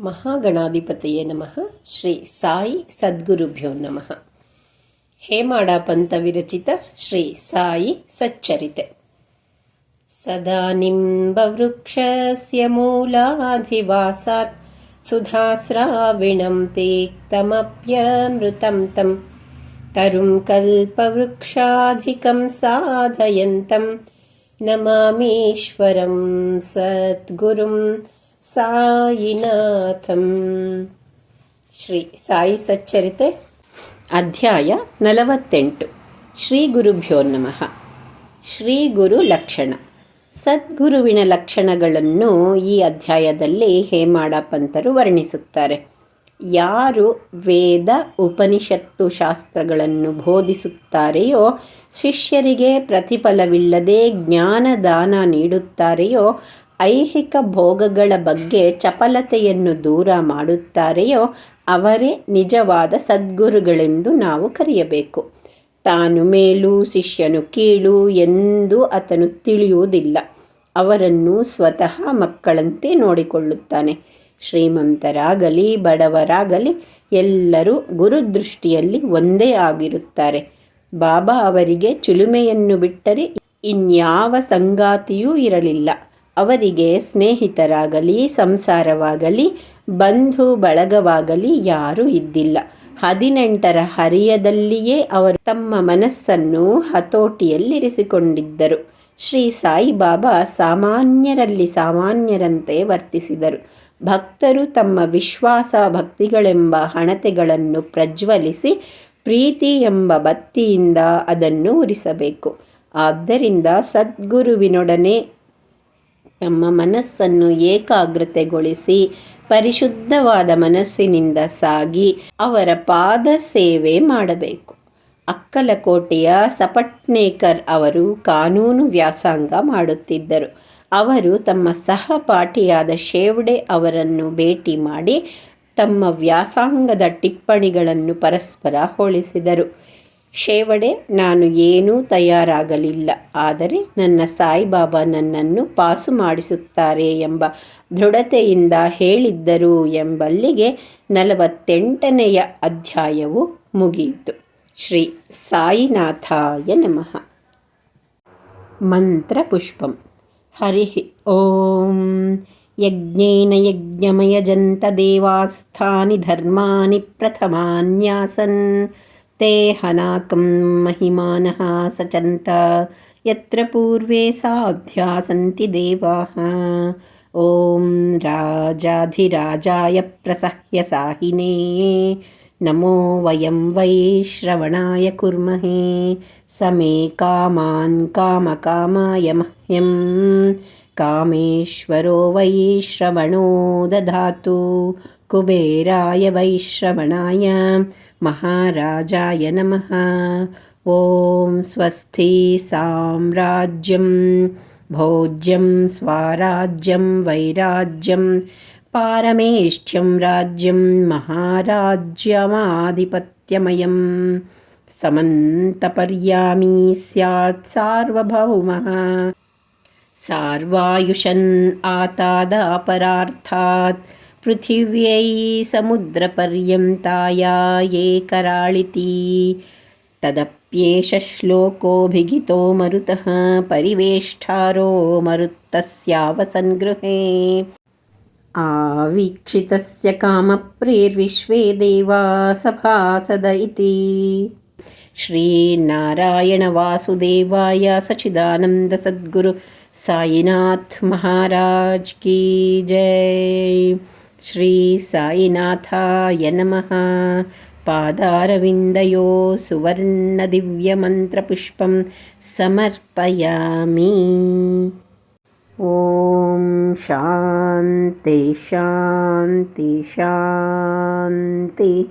महागणाधिपतये नमः. श्री साई सद्गुरुभ्यो नमः. हेमाडापन्तविरचित श्री साई सच्चरिते. सदा निलाधिवासात् सुधास्राविणम् ते तमप्यमृतम् तम् तरुम् कल्पवृक्षाधिकम् साधयन्तं नमामेश्वरम् सद्गुरुम् ಸಾಯಿನಾಥಂ. ಶ್ರೀ ಸಾಯಿ ಸಚ್ಚರಿತೆ, ಅಧ್ಯಾಯ ನಲವತ್ತೆಂಟು. ಶ್ರೀ ಗುರುಭ್ಯೋ ನಮಃ. ಶ್ರೀ ಗುರು ಲಕ್ಷಣ. ಸದ್ಗುರುವಿನ ಲಕ್ಷಣಗಳನ್ನು ಈ ಅಧ್ಯಾಯದಲ್ಲಿ ಹೇಮಾಡ ಪಂತರು ವರ್ಣಿಸುತ್ತಾರೆ. ಯಾರು ವೇದ ಉಪನಿಷತ್ತು ಶಾಸ್ತ್ರಗಳನ್ನು ಬೋಧಿಸುತ್ತಾರೆಯೋ, ಶಿಷ್ಯರಿಗೆ ಪ್ರತಿಫಲವಿಲ್ಲದೆ ಜ್ಞಾನದಾನ ನೀಡುತ್ತಾರೆಯೋ ಐಹಿಕ ಭೋಗಗಳ ಬಗ್ಗೆ ಚಪಲತೆಯನ್ನು ದೂರ ಮಾಡುತ್ತಾರೆಯೋ ಅವರೇ ನಿಜವಾದ ಸದ್ಗುರುಗಳೆಂದು ನಾವು ಕರೆಯಬೇಕು. ತಾನು ಮೇಲು, ಶಿಷ್ಯನು ಕೀಳು ಎಂದು ಆತನು ತಿಳಿಯುವುದಿಲ್ಲ. ಅವರನ್ನು ಸ್ವತಃ ಮಕ್ಕಳಂತೆ ನೋಡಿಕೊಳ್ಳುತ್ತಾನೆ. ಶ್ರೀಮಂತರಾಗಲಿ, ಬಡವರಾಗಲಿ, ಎಲ್ಲರೂ ಗುರುದೃಷ್ಟಿಯಲ್ಲಿ ಒಂದೇ ಆಗಿರುತ್ತಾರೆ. ಬಾಬಾ ಅವರಿಗೆ ಚುಲುಮೆಯನ್ನು ಬಿಟ್ಟರೆ ಇನ್ಯಾವ ಸಂಗಾತಿಯೂ ಇರಲಿಲ್ಲ. ಅವರಿಗೆ ಸ್ನೇಹಿತರಾಗಲಿ, ಸಂಸಾರವಾಗಲಿ, ಬಂಧು ಬಳಗವಾಗಲಿ ಯಾರೂ ಇದ್ದಿಲ್ಲ. ಹದಿನೆಂಟರ ಹರಿಯದಲ್ಲಿಯೇ ಅವರು ತಮ್ಮ ಮನಸ್ಸನ್ನು ಹತೋಟಿಯಲ್ಲಿರಿಸಿಕೊಂಡಿದ್ದರು. ಶ್ರೀ ಸಾಯಿಬಾಬಾ ಸಾಮಾನ್ಯರಲ್ಲಿ ಸಾಮಾನ್ಯರಂತೆ ವರ್ತಿಸಿದರು. ಭಕ್ತರು ತಮ್ಮ ವಿಶ್ವಾಸ ಭಕ್ತಿಗಳೆಂಬ ಹಣತೆಗಳನ್ನು ಪ್ರಜ್ವಲಿಸಿ ಪ್ರೀತಿ ಎಂಬ ಬತ್ತಿಯಿಂದ ಅದನ್ನು ಉರಿಸಬೇಕು. ಆದ್ದರಿಂದ ಸದ್ಗುರುವಿನೊಡನೆ ತಮ್ಮ ಮನಸ್ಸನ್ನು ಏಕಾಗ್ರತೆಗೊಳಿಸಿ ಪರಿಶುದ್ಧವಾದ ಮನಸ್ಸಿನಿಂದ ಸಾಗಿ ಅವರ ಪಾದ ಸೇವೆ ಮಾಡಬೇಕು. ಅಕ್ಕಲಕೋಟೆಯ ಸಪಟ್ನೇಕರ್ ಅವರು ಕಾನೂನು ವ್ಯಾಸಂಗ ಮಾಡುತ್ತಿದ್ದರು. ಅವರು ತಮ್ಮ ಸಹಪಾಠಿಯಾದ ಶೇವ್ಡೆ ಅವರನ್ನು ಭೇಟಿ ಮಾಡಿ ತಮ್ಮ ವ್ಯಾಸಂಗದ ಟಿಪ್ಪಣಿಗಳನ್ನು ಪರಸ್ಪರ ಹೋಲಿಸಿದರು. ಶೇವಡೆ, ನಾನು ಏನೂ ತಯಾರಾಗಲಿಲ್ಲ. ಆದರೆ ನನ್ನ ಸಾಯಿಬಾಬಾ ನನ್ನನ್ನು ಪಾಸು ಮಾಡಿಸುತ್ತಾರೆ ಎಂಬ ದೃಢತೆಯಿಂದ ಹೇಳಿದ್ದರು ಎಂಬಲ್ಲಿಗೆ ನಲವತ್ತೆಂಟನೆಯ ಅಧ್ಯಾಯವು ಮುಗಿಯಿತು. ಶ್ರೀ ಸಾಯಿನಾಥಾಯ ನಮಃ. ಮಂತ್ರಪುಷ್ಪಂ ಹರಿ ಓಂ. ಯಜ್ಞೇನ ಯಜ್ಞಮಯಜಂತ ದೇವಾಸ್ಥಾನಿ ಧರ್ಮಾನಿ ಪ್ರಥಮಾನ್ಯಾಸನ್. ते हनाकं महिमानः सचन्त। यत्र पूर्वे साध्या सन्ति देवाः। ॐ राजाधिराजाय प्रसह्य साहिने। नमो वयं वै श्रवणाय कुर्महे। समे कामान् कामकामाय मह्यं। कामेश्वरो वै श्रवणो दधातु कुबेराय वैश्रवणाय महाराजाय नमः ॐ स्वस्ति साम्राज्यं भोज्यं स्वाराज्यं वैराज्यं पारमेष्ठ्यं राज्यं महाराज्यमाधिपत्यमयं समन्तपर्यामी स्यात् सार्वभौमः सार्वायुषन् आतादापरार्थात् पृथिव्यै समुद्रपर्यन्ताया ये कराळिति। तदप्येष श्लोकोऽभिगितो मरुतः परिवेष्टारो मरुत्तस्यावसङ्गृहे। आवीक्षितस्य कामप्रेर्विश्वे देवा सभासद इति। श्रीनारायणवासुदेवाय सच्चिदानन्दसद्गुरु साईनाथ महाराज की जय श्रीसायिनाथाय नमः। पादारविन्दयो सुवर्णदिव्यमन्त्रपुष्पं समर्पयामि। ॐ शान्ति शान्ति शान्तिः।